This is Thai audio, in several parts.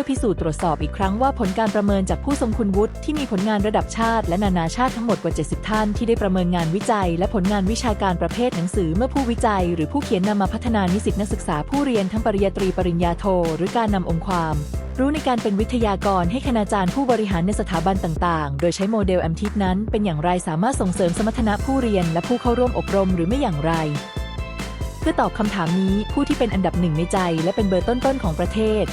พื่อพิสูจน์ตรวจสอบอีกครั้งว่าผลการประเมินจากผู้ทรงคุณวุฒิที่มีผลงานระดับชาติและนานาชาติทั้งหมดกว่า 70 ท่านที่ได้ประเมินงานวิจัย และผลงานวิชาการประเภทหนังสือเมื่อผู้วิจัย หรือผู้เขียนนำมาพัฒนานิสิตนักศึกษาผู้เรียนทั้งปริญญาตรีปริญญาโท หรือการนำองค์ความรู้ในการเป็นวิทยากรให้คณาจารย์ผู้บริหารในสถาบันต่างๆ โดยใช้โมเดลแอมทิปนั้นเป็นอย่างไรสามารถส่งเสริมสมรรถนะผู้เรียน และผู้เข้าร่วมอบรมหรือไม่อย่างไร เพื่อตอบคำถามนี้ผู้ที่เป็นอันดับหนึ่งในใจ และเป็นเบอร์ต้นๆของประเทศ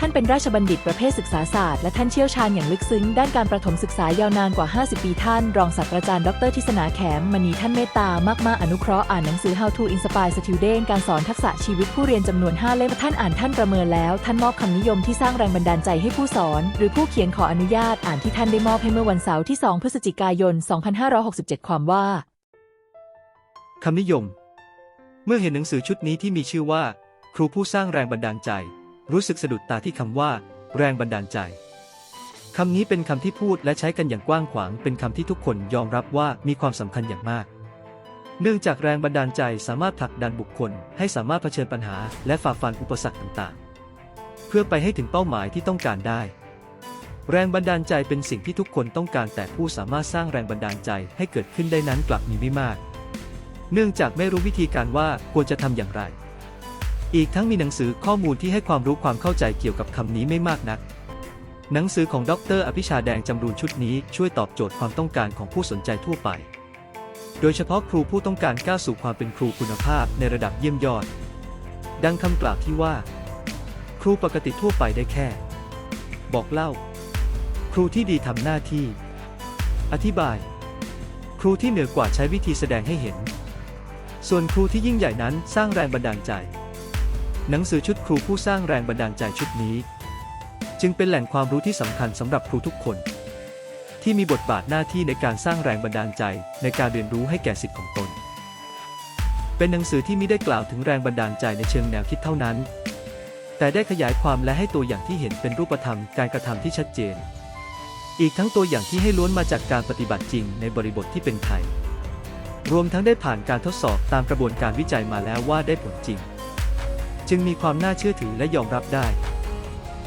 ท่านเป็นราชบัณฑิตประเภทศึกษาศาสตร์และท่านเชี่ยวชาญอย่างลึกซึ้งด้านการประถมศึกษายาวนานกว่า 50 ปีท่าน รองศาสตราจารย์ดรทิศนาแขมมณีท่านเมตตามากมาอนุเคราะห์อ่านหนังสือ How to Inspire Student การสอนทักษะชีวิตผู้เรียนจำนวน 5 เล่มท่านอ่านท่านประเมินแล้ว ท่านมอบคำนิยมที่สร้างแรงบันดาลใจให้ผู้สอน หรือผู้เขียนขออนุญาตอ่านที่ท่านได้มอบให้เมื่อวันเสาร์ที่ 2 พฤศจิกายน 2567 ความว่าคำนิยม เมื่อเห็นหนังสือชุดนี้ที่มีชื่อว่า ครูผู้สร้างแรงบันดาลใจ รู้สึกสะดุดตาที่คำว่า แรงบันดาลใจคำนี้เป็นคำที่พูดและใช้กันอย่างกว้างขวาง เป็นคำที่ทุกคนยอมรับว่ามีความสำคัญอย่างมาก เนื่องจากแรงบันดาลใจสามารถผลักดันบุคคล ให้สามารถเผชิญปัญหา และฝ่าฟันอุปสรรคต่างๆ เพื่อไปให้ถึงเป้าหมายที่ต้องการได้ แรงบันดาลใจเป็นสิ่งที่ทุกคนต้องการแต่ผู้สามารถสร้างแรงบันดาลใจให้เกิดขึ้นได้นั้นกลับมีไม่มาก เนื่องจากไม่รู้วิธีการว่าควรจะทำอย่างไร อีกทั้งมีหนังสือข้อมูลที่ให้ความรู้ความเข้าใจเกี่ยวกับคำนี้ไม่มากนัก หนังสือของดร อภิชาแดงจำรูนชุดนี้ช่วยตอบโจทย์ความต้องการของผู้สนใจทั่วไป โดยเฉพาะครูผู้ต้องการก้าวสู่ความเป็นครูคุณภาพในระดับเยี่ยมยอด ดังคำกล่าวที่ว่า ครูปกติทั่วไปได้แค่ บอกเล่า ครูที่ดีทำหน้าที่ อธิบาย ครูที่เหนือกว่าใช้วิธีแสดงให้เห็น ส่วนครูที่ยิ่งใหญ่นั้นสร้างแรงบันดาลใจ หนังสือชุดครูผู้สร้างแรงบันดาลใจชุดนี้ จึงเป็นแหล่งความรู้ที่สำคัญสำหรับครูทุกคน ที่มีบทบาทหน้าที่ในการสร้างแรงบันดาลใจในการเรียนรู้ให้แก่สิทธิ์ของตน เป็นหนังสือที่ไมิได้กล่าวถึงแรงบันดาลใจในเชิงแนวคิดเท่านั้น แต่ได้ขยายความและให้ตัวอย่างที่เห็นเป็นรูปธรรมการกระทำที่ชัดเจน อีกทั้งตัวอย่างที่ให้ล้วนมาจากการปฏิบัติจริงในบริบทที่เป็นไทยรวมทั้งได้ผ่านการทดสอบตามกระบวนการวิจัยมาแล้วว่าได้ผลจริง จึงมีความน่าเชื่อถือและยอมรับได้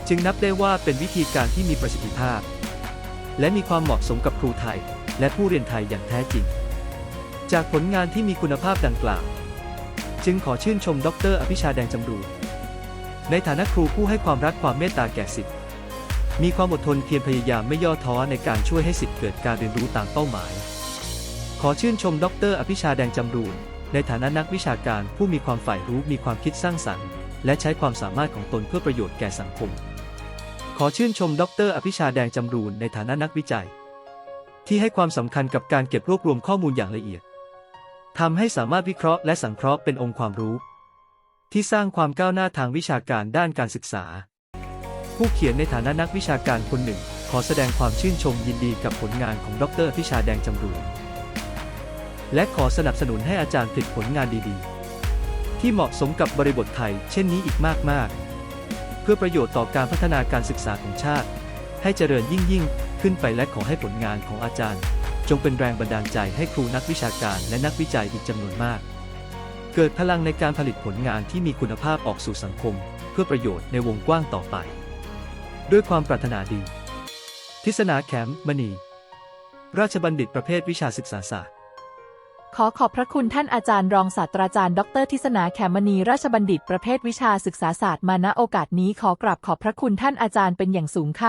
จึงนับได้ว่าเป็นวิธีการที่มีประสิทธิภาพ และมีความเหมาะสมกับครูไทย และผู้เรียนไทยอย่างแท้จริง จากผลงานที่มีคุณภาพดังกล่าว จึงขอชื่นชมดร อภิชาแดงจำรูในฐานะครูผู้ให้ความรักความเมตตาแก่สิทธิ์มีความอดทนเพียรพยายามไม่ย่อท้อในการช่วยให้สิทธิ์เกิดการเรียนรู้ตามเป้าหมาย ขอชื่นชมดร อภิชาแดงจำรูน ในฐานะนักวิชาการผู้มีความฝ่ายรู้มีความคิดสร้างสรรค์ และใช้ความสามารถของตนเพื่อประโยชน์แก่สังคม ขอชื่นชม ดร อภิชาแดงจำรูนในฐานะนักวิจัย ที่ให้ความสำคัญกับการเก็บรวบรวมข้อมูลอย่างละเอียดทำให้สามารถวิเคราะห์และสังเคราะห์เป็นองค์ความรู้ ที่สร้างความก้าวหน้าทางวิชาการด้านการศึกษา ผู้เขียนในฐานะนักวิชาการคนหนึ่ง ขอแสดงความชื่นชมยินดีกับผลงานของดรพิชาแดงจำรูน และขอสนับสนุนให้อาจารย์ผลิตผลงานดีๆ ที่เหมาะสมกับบริบทไทย เช่นนี้อีกมากๆ เพื่อประโยชน์ต่อการพัฒนาการศึกษาของชาติ ให้เจริญยิ่งยิ่งขึ้นไปและขอให้ผลงานของอาจารย์ จงเป็นแรงบันดาลใจให้ครูนักวิชาการและนักวิจัยอีกจำนวนมาก เกิดพลังในการผลิตผลงานที่มีคุณภาพออกสู่สังคม เพื่อประโยชน์ในวงกว้างต่อไป ด้วยความปรารถนาดี ทิศนาแคมมณี ราชบัณฑิตประเภทวิชาศึกษาศาสตร์ ขอขอบพระคุณท่านอาจารย์รองศาสตราจารย์ ดรทิศนาแขมณีราชบัณฑิตประเภทวิชาศึกษาศาสตร์มาณโอกาสนี้ขอกราบขอบพระคุณท่านอาจารย์เป็นอย่างสูงค่ะ